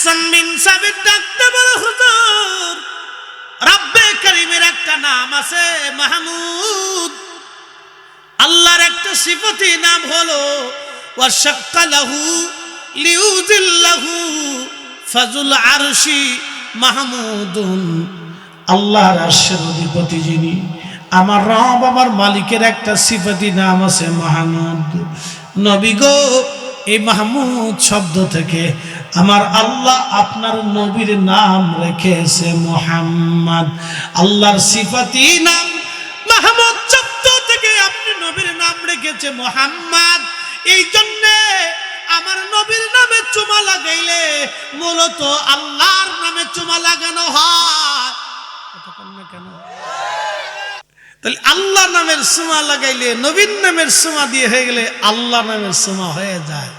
হাসান বিন সাবিত ডাকতে বলো, হুজুর, রব্বে করিমের একটা নাম আছে মাহমুদ। আল্লাহর একটা সিফতি নাম হলো ওয়াশাক্কালাহু লিউজিল্লাহু ফাজুল আরশি মাহমুদুন। আল্লাহর আরশের অধিপতি যিনি, আমার রব, আমার মালিকের একটা সিফতি নাম আছে মাহমুদ। নবী গো, এই মাহমুদ শব্দ থেকে আমার আল্লাহ আপনার নবীর নাম রেখেছে মোহাম্মদ। আল্লাহর সিফাতি নাম মাহমুদ শব্দ থেকে আপনি নবীর নাম রেখেছে মোহাম্মদ। এই জন্যে আমার নবীর নামে চুমা লাগাইলে মূলত আল্লাহর নামে চুমা লাগানো হয়। কেন তাহলে আল্লাহ নামের সুমা লাগাইলে নবীন নামের সুমা দিয়ে হয়ে গেলে আল্লাহ নামের সুমা হয়ে যায়।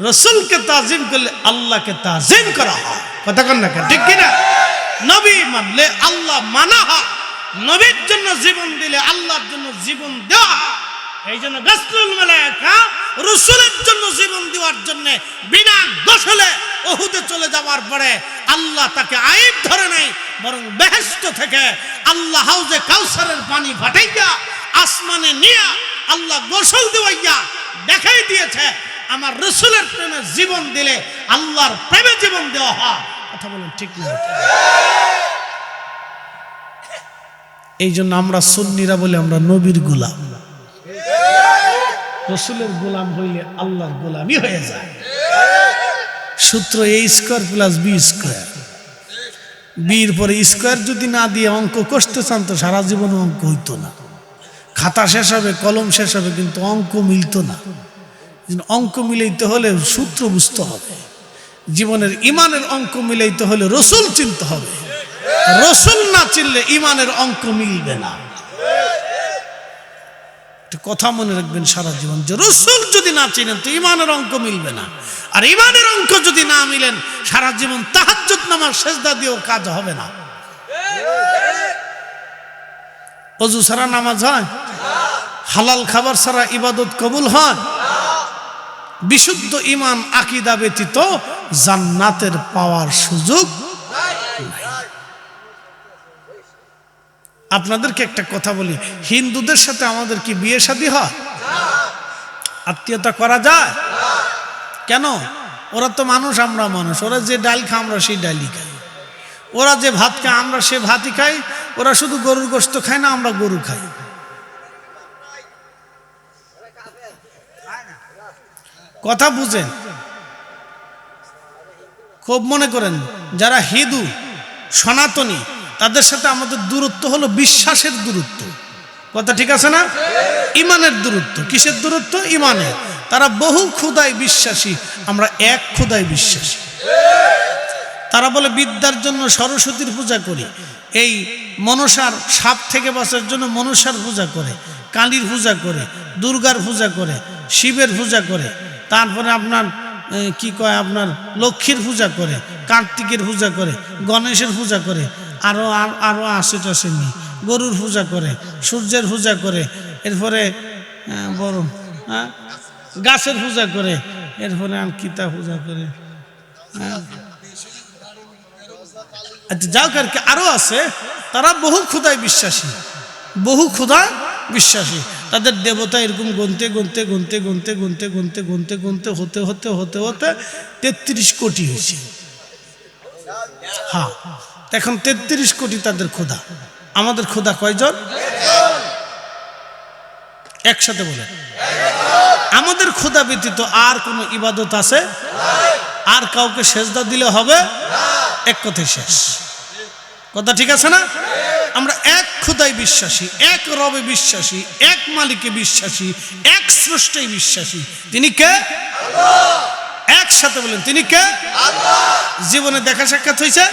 রসুলকে তাজিম করলে আল্লাহকে তাজিম করা হয়। কথা কন না ঠিক কিনা? নবী মানলে আল্লাহ মানা হয়। নবীর জন্য জীবন দিলে আল্লাহর জন্য জীবন দেওয়া এই জন্য গাছলুল মালায়েকা রসুলের জন্য জীবন দেওয়ার জন্য বিনা গোসলে ওহুদে চলে যাওয়ার পরে আল্লাহ তাকে আইব ধরে নাই বরং বেহেস্ত থেকে আল্লাহ হাউজে কাউসারের পানি ফাটাইয়া, আসমানে নিয়া আল্লাহ গোসল দেওয়াইয়া দেখাই দিয়েছে। আমার রসুলের প্রেমে জীবন দিলে আল্লাহর প্রেমে জীবন দেওয়া হয়। কথা বলুন ঠিক এই জন্য আমরা সুন্নিরা বলে আমরা নবীর গোলাম। রসুলের গোলাম হইলে আল্লাহর গোলামই হয়ে যায়। সূত্র A square plus B square. বির পরে স্কোয়ার যদি না দিয়ে অঙ্ক কষতে চান তো সারা জীবন অঙ্ক হইতো না। খাতা শেষ হবে, কলম শেষ হবে, কিন্তু অঙ্ক মিলতো না। অঙ্ক মিলাইতে হলে সূত্র বুঝতে হবে। জীবনের ইমানের অঙ্ক মিলাইতে হলে রসুল চিনতে হবে। রসুল না চিনলে ইমানের অঙ্ক মিলবে না। কথা মনে রাখবেন সারা জীবন যে রসুল যদি না চিনেন তো ইমানের অঙ্ক মিলবে না। আর ইমানের অঙ্ক যদি না মিলেন, সারা জীবন তাহাজ্জুদ নামার দিয়েও কাজ হবে না। অজু ছাড়া নামাজ হয়? হালাল খাবার ছাড়া ইবাদত কবুল হয়? বিশুদ্ধ ইমান আকিদা ব্যতীত জান্নাতের পাওয়ার সুযোগ আপনাদেরকে একটা কথা বলি, হিন্দুদের সাথে আমাদের কি বিয়ে শাদী হয়? আত্মীয়তা করা যায়? কেন? ওরা তো মানুষ, আমরা মানুষ। ওরা যে ডাল খায়, আমরা সেই ডালই খাই। ওরা যে ভাত খায়, আমরা সে ভাতই খাই। ওরা শুধু গরুর গোস্ত খায় না, আমরা গরু খাই। কথা বুঝেন। খুব মনে করেন, যারা হিন্দু, সনাতনী, তাদের সাথে আমাদের দূরত্ব হলো বিশ্বাসের দূরত্ব। কথা ঠিক আছে না? ইমানের দূরত্ব। কিসের দূরত্ব? ইমানের। তারা বহু ক্ষুদায় বিশ্বাসী, আমরা এক ক্ষুদায় বিশ্বাসী। তারা বলে, বিদ্যার জন্য সরস্বতীর পূজা করি। এই মনসার সাপ থেকে বাঁচার জন্য মনসার পূজা করে, কালীর পূজা করে, দুর্গার পূজা করে, শিবের পূজা করে। তারপরে আপনার কি কয় আপনার, লক্ষ্মীর পূজা করে, কার্তিকের পূজা করে, গণেশের পূজা করে আরও আর- আরও আসে টাসে নি গরুর পূজা করে, সূর্যের পূজা করে, এরপরে বড় হ্যাঁ গাছের পূজা করে, এরপরে আর কিতা পূজা করে হ্যাঁ। আচ্ছা যাও আর কি আরও আছে, তারা বহু ক্ষুদায় বিশ্বাসী, বহু ক্ষুদায় বিশ্বাসী। তাদের দেবতা এরকম গুনতে গুনতে গুনতে গুনতে গুনতে গুনতে গুনতে গুনতে, হতে হতে হতে হতে তেত্রিশ কোটি হয়েছে। হ্যাঁ এখন তেত্রিশ কোটি তাদের ক্ষুধা আমাদের ক্ষুধা কয়জন? একসাথে বলে আমাদের ক্ষুধা ব্যতীত আর কোনো ইবাদত আছে? আর কাউকে সেজদা দিলে হবে? এক কথাই শেষ। কথা ঠিক আছে না? আমরা এক খুদাই বিশ্বাসী এক রবে বিশ্বাসী এক মালিকে বিশ্বাসী এক স্রষ্টাই বিশ্বাসী তিনি কে একসাথে বলেন তিনি কে জীবনে দেখা সাক্ষাৎ হয়েছে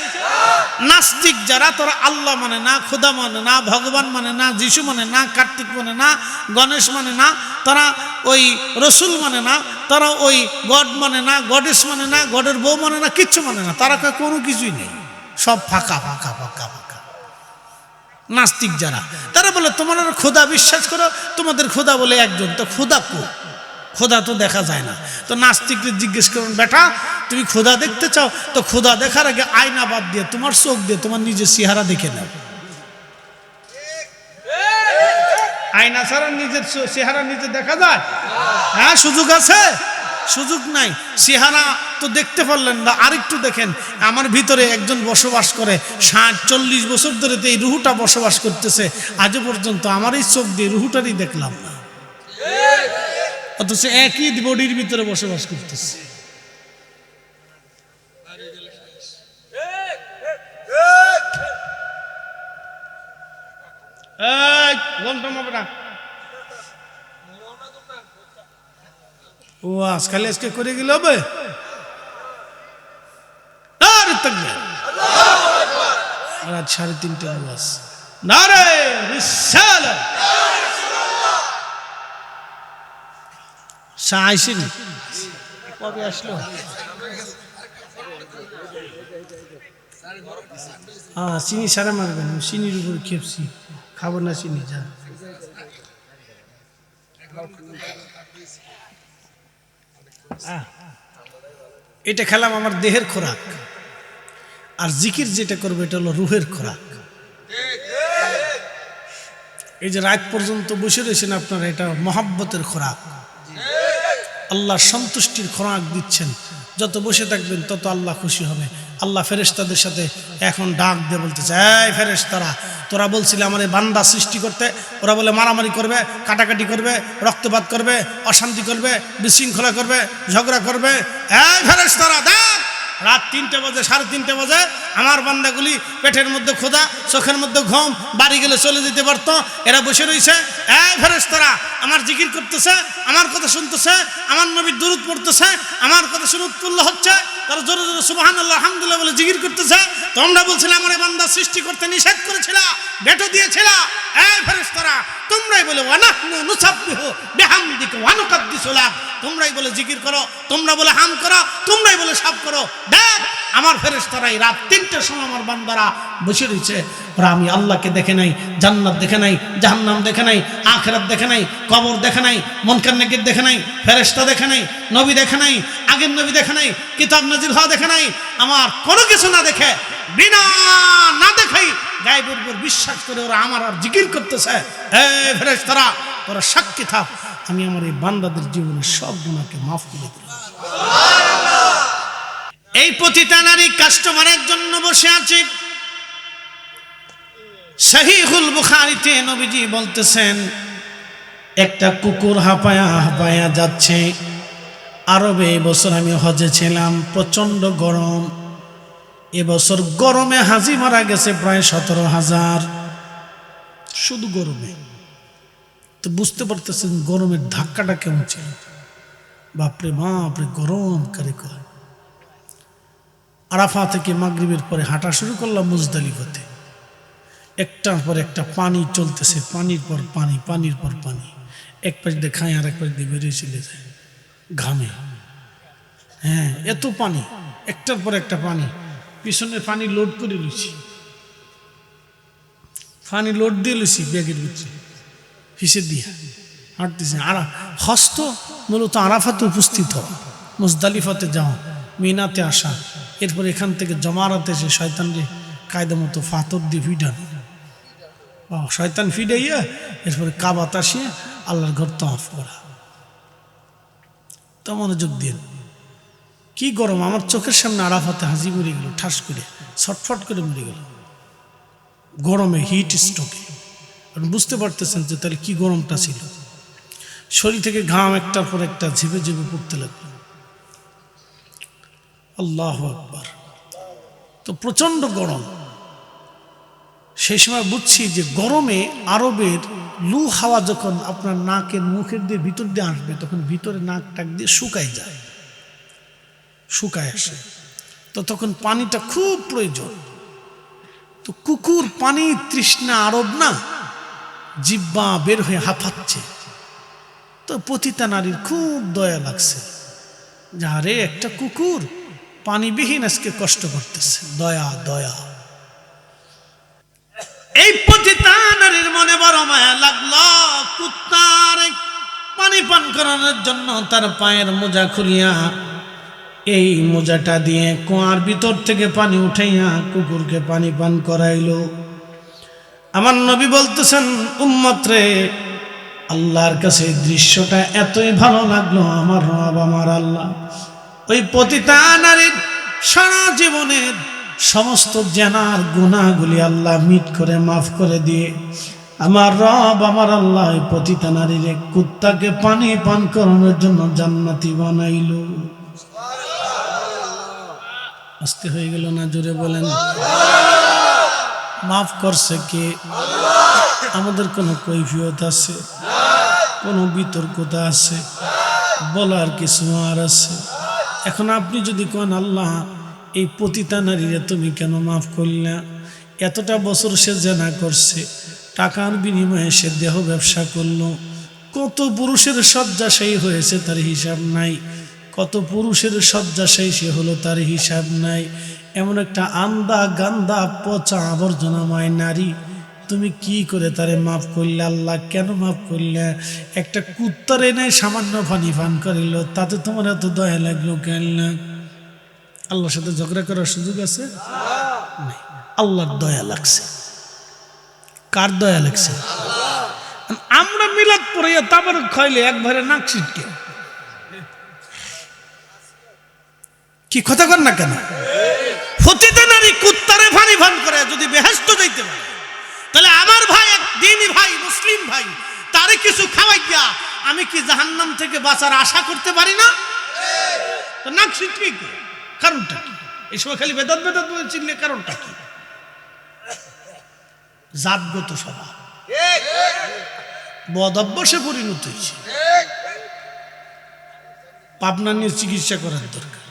নাস্তিক যারা তারা আল্লাহ মানে না খোদা মানে না ভগবান মানে না যিশু মানে না কার্তিক মানে না গণেশ মানে না তারা ওই রসুল মানে না তারা ওই গড মানে না গডেশ মানে না গডের বউ মানে না কিচ্ছু মানে না তারা কোনো কিছুই নেই সব ফাঁকা ফাঁকা ফাঁকা ফাঁকা নাস্তিক যারা, তারা বলে, তোমরা খোদা বিশ্বাস করো, তোমাদের খোদা বলে একজন। তো খোদা কো? খোদা তো দেখা যায় না। তো নাস্তিককে জিজ্ঞেস করুন, বেটা, তুমি খোদা দেখতে চাও? তো খোদা দেখার আগে আয়না বাদ দিয়ে, তোমার চোখ দিয়ে তোমার নিজের চেহারা দেখে নাও। আয়না ছাড়া নিজের চেহারা নিজে দেখা যায়? হ্যাঁ সুযোগ আছে? সুযোগ নাই। চেহারা তো দেখতে পারলেন না। আরেকটু দেখেন, আমার ভিতরে একজন বসবাস করে, ষাট, চল্লিশ বছর ধরে তো এই রুহুটা বসবাস করতেছে। আজও পর্যন্ত আমার এই চোখ দিয়ে রুহুটারই দেখলাম না। অথচ একই বডির ভিতরে বসবাস করতেছে। ঘণ্টা ও আজ খালি আজকে করে গেল হবে। রাত সাড়ে তিনটে বাস নারে শাহ আইসেনি কবে আসলো? হ্যাঁ চিনি সারা মারবেন। চিনির উপর খেপছি। খাব না চিনি, যা। এটা খেলাম আমার দেহের খোরাক। আর জিকির যেটা করবে, এটা হলো রুহের খোরাক। এই যে রাত পর্যন্ত বসে রয়েছেন আপনারা, এটা মহাব্বতের খোরাক। আল্লাহ সন্তুষ্টির খোরাক দিচ্ছেন। যত বসে থাকবেন, তত আল্লাহ খুশি হবে। আল্লাহ ফেরেশতাদের সাথে এখন ডাক দিয়ে বলতেছে, এই ফেরেশতারা, তোরা বলছিল এই বান্দা সৃষ্টি করতে, ওরা বলে মারামারি করবে, কাটাকাটি করবে, রক্তপাত করবে, অশান্তি করবে, বিশৃঙ্খলা করবে, ঝগড়া করবে। এই ফেরেশতারা দেখ রাত তিনটে বাজে, সাড়ে তিনটে বাজে, আমার বান্দাগুলি পেটের মধ্যে খোদা চোখের মধ্যে ঘুম, বাড়ি গেলে চলে যেতে পারত। এরা বসে রয়েছে এই ফেরেশতারা, আমার জিকির করতেছে, আমার কথা শুনতেছে, আমার নবীর দূরত পড়তেছে, আমার কথা শুনে উৎফুল্ল হচ্ছে। তারা জোরে জোরে সুবাহান আল্লাহ আলহামদুলিল্লাহ বলে জিকির করতেছে। তোমরা বলছিলে আমার বান্দা, সৃষ্টি করতে নিষেধ করেছিল, বেটো দিয়েছিল। এই ফেরেশতারা, তোমরাই বলে, ওয়ানাহনু নুসাব্বিহু বিহামদিকা ওয়া নুকাদ্দিসু তোমরাই বলে, জিকির করো। তোমরা বলে, হাম করো। তোমরাই বলে, সব করো। দেখ, আমার ফেরেশতারাই রাত তিনটের সময় আমার বান্দারা বসে রয়েছে। ওরা আমি আল্লাহকে দেখে নাই, জান্নাত দেখে নাই, জাহান্নাম দেখে নাই, আখেরাত দেখে নাই, কবর দেখে নাই, মনকার নেকির দেখে নাই, ফেরেশতা দেখে নাই, নবী দেখে নাই আগের নবী দেখে নাই, কিতাব নাজির হওয়া দেখে নাই, আমার কোনো কিছু না দেখে, বিনা না দেখাই গায়েবের উপর বিশ্বাস করে ওরা আমার আর জিকির করতেছে। হে ফেরেশতারা, তোরা সাক্ষী থাক, আমি আমার এই বান্দাদের জীবনের সব গুণাকে মাফ করে দিলাম এই পতিতা নারী কাস্টমারের জন্য বসে আছে। সহিহুল বুখারিতে নবীজি বলতেছেন, একটা কুকুর হাঁপায়া হাঁপায়া যাচ্ছে। আরবে এবছর আমি হজে ছিলাম প্রচণ্ড গরম। এবছর গরমে হাজি মারা গেছে প্রায় সতেরো হাজার। শুধু গরমে। তো বুঝতে পারতেছেন গরমের ধাক্কাটা কেমন ছিল? বাপরে বাপরে, গরম কারে কয়। আরাফা থেকে মাগরিবের পরে হাঁটা শুরু করলাম মুজদালিফাতে। একটার পর একটা পানি চলতেছে, পানির পর পানি, পানির পর পানি। এক পাশ দিয়ে খায় আর এক পাশ দিয়ে বেরিয়ে চলে যায়। ঘামে। হ্যাঁ এত পানি, একটার পর একটা পানি। পিছনে পানি লোড করে লুছি পানি লোড দিয়ে লুছি ব্যাগের ভিতরে। হিসে দিয়ে। হাঁটতেছে। আর, হস্ত মূলত আরাফাতে উপস্থিত হওয়া মুজদালিফাতে যাওয়া মিনাতে আসা। এরপর এখান থেকে জমারাতে এসে শয়তানরে কায়দা মতো ফাতর দিয়ে ফিডানো শয়তান ফিডাইয়া এরপরে কাবাত আসিয়ে আল্লাহর ঘর তফ করা। তো মনোযোগ দিন কি গরম, আমার চোখের সামনে আরাফাতে হাজি মরে গেল, ঠাস করে, ছটফট করে মরে গেল। গরমে হিট স্ট্রোকে বুঝতে পারতেছেন যে তাহলে কি গরমটা ছিল? শরীর থেকে ঘাম একটার পর একটা ঝিপে ঝিপে পড়তে লাগল। আল্লাহ আকবার। তো প্রচণ্ড গরম। সেই সময় বুঝছি যে গরমে আরবের লু হাওয়া যখন আপনার নাকের মুখের দিয়ে ভিতর দিয়ে আসবে, তখন ভিতরে নাক টাক দিয়ে শুকায় যায়। শুকায় আসে। তো তখন পানিটা খুব প্রয়োজন। তো কুকুর পানি তৃষ্ণা আরব না, জিব্বা বের হয়ে হাঁপাচ্ছে। তো পতিতা নারীর খুব দয়া লাগছে। যারে একটা কুকুর পানিবিহীন আজকে কষ্ট করতেছে। দয়া দয়া এই পতিতা নারীর মনে বড় মায়া লাগল কুত্তার পানি পান করানোর জন্য তার পায়ের মোজা খুলিয়া। এই মোজাটা দিয়ে কুয়ার ভিতর থেকে পানি উঠাইয়া কুকুরকে পানি পান করাইলো। আমার নবী বলতেছেন, উম্মত রে, আল্লাহর কাছে দৃশ্যটা এতই ভালো লাগল, আমার রব আমার আল্লাহ। ওই পতিতা নারীর সারা জীবনের সমস্ত জানার গুণাগুলি আল্লাহ মিট করে মাফ করে দিয়ে আমার রব, আমার আল্লাহ পতিতা নারীর কুত্তাকে পানি পান করানোর জন্য জান্নাতি বানাইল। আস্তে হয়ে গেল না, জোরে বলেন। মাফ করছে কে? আমাদের কোনো কৈফিয়ত আছে? কোনো বিতর্কতা আছে? বলার কিছু আর আছে? এখন আপনি যদি কোন আল্লাহ, এই পতিতা নারীরা তুমি কেন মাফ করলা? এতটা বছর সে জেনা করছে। টাকার বিনিময়ে সে দেহ ব্যবসা করল। কত পুরুষের শয্যাশায়ী হয়েছে তার হিসাব নাই। কত পুরুষের শয্যাশায়ী সে হলো তার হিসাব নাই। এমন একটা আন্দা গান্দা পচা আবর্জনাময় নারী। তুমি কি করে তারে মাফ করলে? আল্লাহ কেন মাফ করলে? একটা কুত্তারে নেই সামান্য পানি ফান করিল, তাতে তোমার এত দয়া লাগল কেন? আল্লাহর সাথে ঝগড়া করার সুযোগ আছে। আল্লাহর দয়া লাগছে। কার দয়া লাগছে? আমরা মিলাদ পরে তারপরে খাইলে একবারে নাক ছিটকে। কি কথা কর না কেন? ফতিতে নারী কুত্তারে ফানি ফান করে যদি বেহেস্ত যাইতে পারে। তাহলে আমার ভাই, এক দিনই ভাই, মুসলিম ভাই, তারে কিছু খাওয়াইয়া আমি কি জাহান্নাম থেকে বাঁচার আশা করতে পারি না? নাক ছিটকে কারণটা এই সময় খালি বেদাত বেদাত বলে চিনলে কারণটা কি? জাতগত স্বভাব বদ অভ্যাসে পরিণত হয়েছে। পাবনা নিয়ে চিকিৎসা করার দরকার।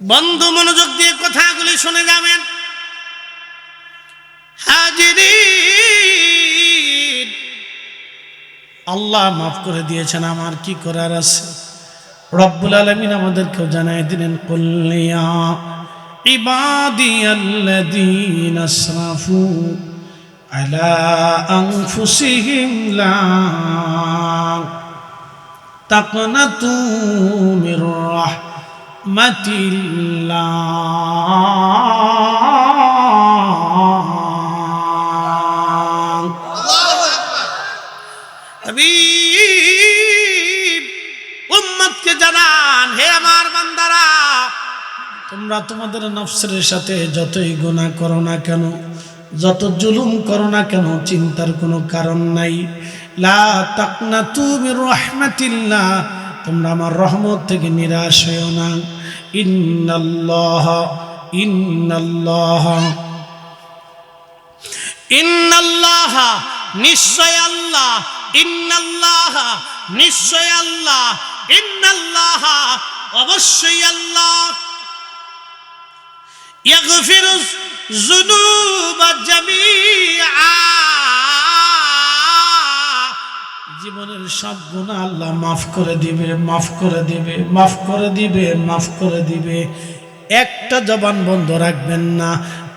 বন্ধ মনোযোগ দিয়ে কথাগুলি শুনে যাবেন। আল্লাহ মাফ করে দিয়েছেন, আমার কি করার আছে? রব্বুল আলমিন আমাদেরকেও জানাই দিলেন عبادي الذين أسرفوا على أنفسهم لا تقنطوا من رحمة الله. তোমরা তোমাদের নফসের সাথে যতই গুনাহ করো না কেন, যত জুলুম করো না কেন, চিন্তার কোনো কারণ নাই। লা তুমি রহমাতিল্লাহ তোমরা আমার রহমত থেকে নিরাশ হয়েও না। ইন্নাল্লাহ ইন্নাল্লাহ। ইন্নাল্লাহ, নিশ্চয় আল্লাহ, ইন্নাল্লাহ, নিশ্চয় আল্লাহ, ইন্নাল্লাহ, অবশ্যই আল্লাহ। ইয়াগফিরু الذنوب جميعا. জীবনের সব গুণা আল্লাহ মাফ করে দিবে, মাফ করে দিবে, মাফ করে দিবে, মাফ করে দিবে। একটা জবান বন্ধ রাখবেন না,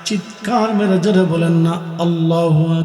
চিৎকার মেরে জোরে বলেন না, আল্লাহ